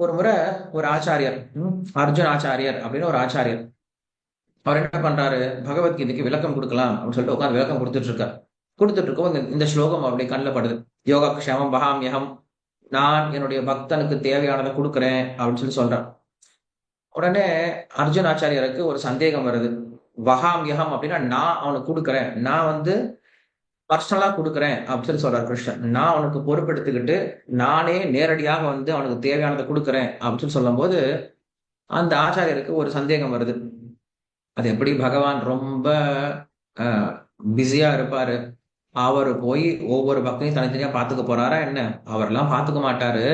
ஒரு முறை ஒரு ஆச்சாரியர் அர்ஜுன் ஆச்சாரியர் அப்படின்னு ஒரு ஆச்சாரியர். அவர் என்ன பண்றாரு? பகவத்கீதைக்கு விளக்கம் கொடுக்கலாம் அப்படின்னு சொல்லிட்டு உட்காந்து விளக்கம் கொடுத்துட்டு இருக்காரு கொடுத்துட்டு இருக்கோம் இந்த இந்த ஸ்லோகம் அப்படி கண்ணில் படுது. யோகா க்ஷமம் பகாமியகம் நான் என்னுடைய பக்தனுக்கு தேவையானதை கொடுக்குறேன் அப்படின்னு சொல்லி சொல்றான் உடனே அர்ஜுன் ஆச்சாரியருக்கு ஒரு சந்தேகம் வருது. வகாமியகம் அப்படின்னா நான் அவனுக்கு கொடுக்குறேன். நான் வந்து பர்சனலா கொடுக்குறேன் அப்படின்னு சொல்லி சொல்றார் கிருஷ்ணன். நான் அவனுக்கு பொறுப்பெடுத்துக்கிட்டு நானே நேரடியாக வந்து அவனுக்கு தேவையானதை கொடுக்குறேன் அப்படின்னு சொல்லி சொல்லும்போது அந்த ஆச்சாரியருக்கு ஒரு சந்தேகம் வருது. அது எப்படி? பகவான் ரொம்ப பிஸியா இருப்பாரு. அவர் போய் ஒவ்வொரு பக்தையும் தனித்தனியா பாத்துக்க போறாரா என்ன? அவரெல்லாம் பாத்துக்க மாட்டாரு.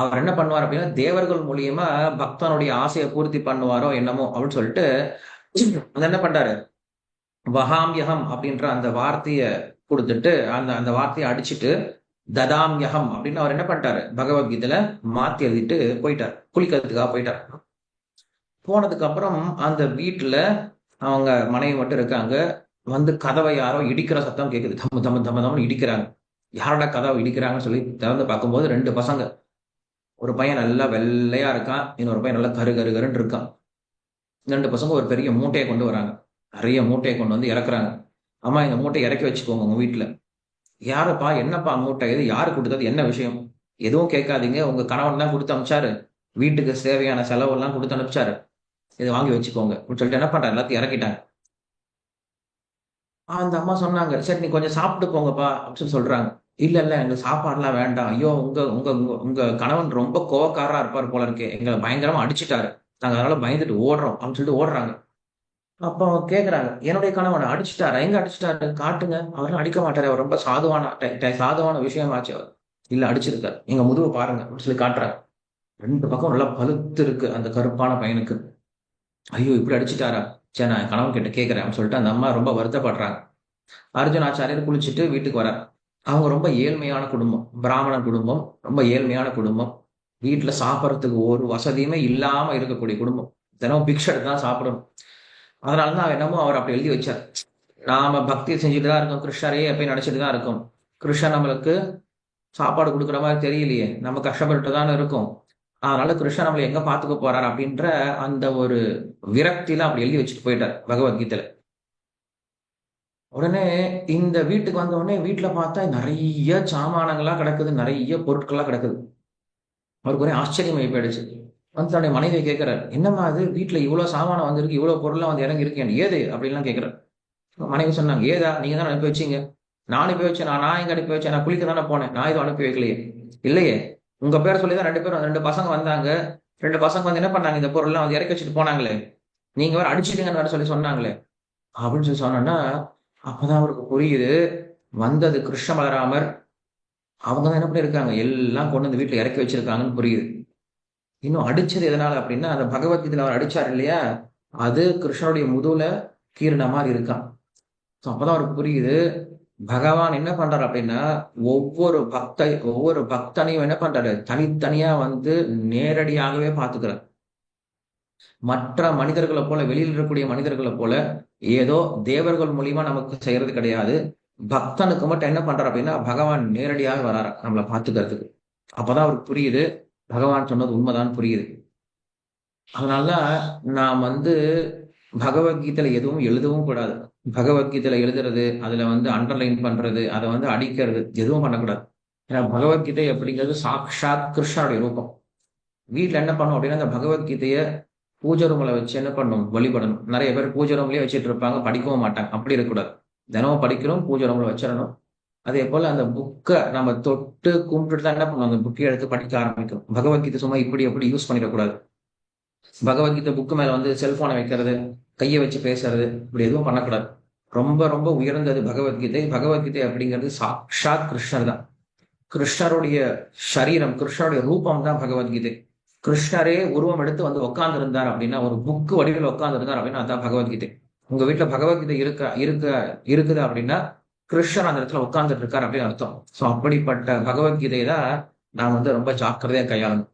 அவர் என்ன பண்ணுவார் அப்படின்னா தேவர்கள் மூலியமா பக்தனுடைய ஆசையை பூர்த்தி பண்ணுவாரோ என்னமோ அப்படின்னு சொல்லிட்டு அது என்ன பண்றாரு? வகாம்யகம் அப்படின்ற அந்த வார்த்தையை கொடுத்துட்டு அந்த அந்த வார்த்தையை அடிச்சுட்டு ததாம்யகம் அப்படின்னு அவர் என்ன பண்ணிட்டாரு? பகவத்கீதையில மாத்தி எழுதிட்டு போயிட்டார். குளிக்கிறதுக்காக போயிட்டார். போனதுக்கு அப்புறம் அந்த வீட்டுல அவங்க மனைவி மட்டும் இருக்காங்க. வந்து கதவை யாரோ இடிக்கிற சத்தம் கேக்குது. தம்மு தம்மு தம்ம தம்மு இடிக்கிறாங்க. யாரோட கதவை இடிக்கிறாங்கன்னு சொல்லி திறந்து பார்க்கும்போது ரெண்டு பசங்க. ஒரு பையன் நல்லா வெள்ளையா இருக்கான். இன்னொரு பையன் நல்லா கரு கரு கருன்னு இருக்கான். ரெண்டு பசங்க ஒரு பெரிய மூட்டையை கொண்டு வராங்க. நிறைய மூட்டையை கொண்டு வந்து இறக்குறாங்க. அம்மா இந்த மூட்டையை இறக்கி வச்சுக்கோங்க உங்க வீட்டுல யாரப்பா என்னப்பா மூட்டை? இது யாரு கொடுத்தது? என்ன விஷயம்? எதுவும் கேட்காதீங்க. உங்க கணவன் தான் கொடுத்து அனுப்பிச்சாரு. வீட்டுக்கு தேவையான செலவெல்லாம் கொடுத்து அனுப்பிச்சாரு. இதை வாங்கி வச்சுக்கோங்க. அப்படின்னு சொல்லிட்டு என்ன பண்றாரு? எல்லாத்தையும் இறக்கிட்டாங்க. அந்த அம்மா சொன்னாங்க சரி நீ கொஞ்சம் சாப்பிட்டு போங்கப்பா. அப்படின்னு சொல்றாங்க. இல்ல இல்ல எங்களுக்கு சாப்பாடுலாம் வேண்டாம். ஐயோ உங்க உங்க உங்க- கணவன் ரொம்ப கோவக்காரா இருப்பார் போல இருக்கே. எங்களை பயங்கரமா அடிச்சுட்டாரு. நாங்க அதனால பயந்துட்டு ஓடுறோம். அப்படின்னு சொல்லிட்டு ஓடுறாங்க. அப்போ கேக்குறாங்க என்னுடைய கணவனை அடிச்சிட்டாரா எங்க அடிச்சுட்டாரு? காட்டுங்க. அவரும் அடிக்க மாட்டாரு அவர் ரொம்ப சாதுவான டை- சாதுவான விஷயமாச்சு அவர். இல்ல அடிச்சிருக்காரு எங்க முதுவை பாருங்க அப்படின்னு சொல்லி காட்டுறாங்க. ரெண்டு பக்கம் நல்லா பழுத்து இருக்கு அந்த கருப்பான பையனுக்கு. ஐயோ இப்படி அடிச்சுட்டாரா? சரி நான் கணவன் கிட்ட கேட்கறேன் அப்படின்னு சொல்லிட்டு அந்த அம்மா ரொம்ப வருத்தப்படுறாங்க. அர்ஜுன் ஆச்சாரியர் குளிச்சுட்டு வீட்டுக்கு வரார். அவங்க ரொம்ப ஏழ்மையான குடும்பம் பிராமணன் குடும்பம் ரொம்ப ஏழ்மையான குடும்பம். வீட்டுல சாப்பிட்றதுக்கு ஒரு வசதியுமே இல்லாம இருக்கக்கூடிய குடும்பம். தினம் பிக்ஷை தான் சாப்பிடணும். அதனாலதான் என்னமோ அவர் அப்படி எழுதி வச்சார். நாம பக்தி செஞ்சுட்டு தான் இருக்கோம். கிருஷ்ணரையே எப்பயும் நினைச்சிட்டு தான் இருக்கும். கிருஷ்ணன் நம்மளுக்கு சாப்பாடு கொடுக்குற மாதிரி தெரியலையே. நம்ம கஷ்டப்பட்டு தானே இருக்கும். அதனால கிருஷ்ணன் நம்மளை எங்க பாத்துக்க போறார் அப்படின்ற அந்த ஒரு விரக்தியில அப்படி எழுதி வச்சுட்டு போயிட்டார் பகவத்கீதையில. உடனே இந்த வீட்டுக்கு வந்த உடனே வீட்டுல பார்த்தா நிறைய சாமானங்களா கிடக்குது. நிறைய பொருட்களா கிடக்குது. அவருக்கு ஒரே ஆச்சரியமாயி போயிடுச்சு. வந்து தன்னுடைய மனைவியை கேட்கிறார் என்னம்மா அது வீட்டில் இவ்வளோ சாமானம் வந்திருக்கு இவ்வளோ பொருள்லாம் வந்து இறங்கி இருக்கேன் ஏது? அப்படின்லாம் கேட்கிறார். மனைவி சொன்னாங்க ஏதா? நீங்க தான் அனுப்பி வச்சீங்க? நான் அனுப்பி வச்சேன் நான் நான் எங்க அனுப்பி வச்சேன்? நான் குளிக்க தானே போனேன். நான் எதுவும் அனுப்பி வைக்கலையே. இல்லையே. உங்க பேர் சொல்லி தான் ரெண்டு பேரும் ரெண்டு பசங்க வந்தாங்க. ரெண்டு பசங்க வந்து என்ன பண்ணாங்க? இந்த பொருள்லாம் வந்து இறக்கி வச்சுட்டு போனாங்களே. நீங்க வேற அடிச்சிட்டீங்கன்னு வேற சொல்லி சொன்னாங்களே. அப்படின்னு சொல்லி சொன்னோன்னா அப்பதான் அவருக்கு புரியுது வந்தது கிருஷ்ண பலராமர் அவங்க தான் என்ன பண்ணிருக்காங்க எல்லாம் கொண்டு வந்து வீட்டுல இறக்கி வச்சிருக்காங்கன்னு புரியுது. இன்னும் அடிச்சது எதனால அப்படின்னா அந்த பகவத்கீதையில் அவர் அடிச்சார் இல்லையா? அது கிருஷ்ணனுடைய முதுகுல கீரண மாதிரி இருக்கான். ஸோ அப்பதான் அவருக்கு புரியுது. பகவான் என்ன பண்றாரு அப்படின்னா ஒவ்வொரு பக்த ஒவ்வொரு பக்தனையும் என்ன பண்றாரு? தனித்தனியா வந்து நேரடியாகவே பாத்துக்கிறார் மற்ற மனிதர்களை போல வெளியில் இருக்கக்கூடிய மனிதர்களை போல ஏதோ தேவர்கள் மூலியமா நமக்கு செய்யறது கிடையாது. பக்தனுக்கு மட்டும் என்ன பண்றாரு அப்படின்னா பகவான் நேரடியாக வராரு நம்மளை பாத்துக்கிறதுக்கு அப்பதான் அவருக்கு புரியுது. பகவான் சொன்னது உண்மைதான் புரியுது. அதனால நாம் வந்து பகவத்கீதையில எதுவும் எழுதவும் கூடாது. பகவத்கீதையில எழுதுறது அதுல வந்து அண்டர்லைன் பண்றது அதை வந்து அடிக்கிறது எதுவும் பண்ணக்கூடாது. ஏன்னா பகவத்கீதை அப்படிங்கிறது சாக்ஷாத் கிருஷ்ணனுடைய ரூபம். வீட்டில் என்ன பண்ணும் அப்படின்னா அந்த பகவத்கீதைய பூஜை ரூம்ல வச்சு என்ன பண்ணும் வழிபடணும். நிறைய பேர் பூஜை ரூம்லயே வச்சுட்டு இருப்பாங்க படிக்கவும் மாட்டாங்க. அப்படி இருக்கக்கூடாது. தினமும் படிக்கிறோம் பூஜை ரூம்ல வச்சிடணும். அதே போல அந்த புக்கை நம்ம தொட்டு கும்பிட்டுட்டு தான் என்ன பண்ணுவோம்? அந்த புக்கை எடுத்து படிக்க ஆரம்பிக்கும் பகவத்கீதை சும்மா இப்படி எப்படி யூஸ் பண்ணிடக்கூடாது. பகவத்கீதை புக்கு மேல வந்து செல்போனை வைக்கிறது கையை வச்சு பேசுறது இப்படி எதுவும் பண்ணக்கூடாது. ரொம்ப ரொம்ப உயர்ந்தது பகவத்கீதை பகவத்கீதை அப்படிங்கிறது சாக்ஷாத் கிருஷ்ணர் தான். கிருஷ்ணருடைய சரீரம் கிருஷ்ணருடைய ரூபம் தான் பகவத்கீதை கிருஷ்ணரே உருவம் எடுத்து வந்து உட்கார்ந்து இருந்தார் அப்படின்னா ஒரு புக்கு வடிவில் உட்கார்ந்து இருந்தார் அப்படின்னா அதான் பகவத்கீதை உங்க வீட்டுல பகவத்கீதை இருக்க இருக்க இருக்குது அப்படின்னா கிருஷ்ணர் அந்த இடத்துல உட்கார்ந்துட்டு இருக்காரு அப்படின்னு அர்த்தம். சோ அப்படிப்பட்ட பகவத்கீதையை தான் நான் வந்து ரொம்ப ஜாக்கிரதையா கையாளணும்.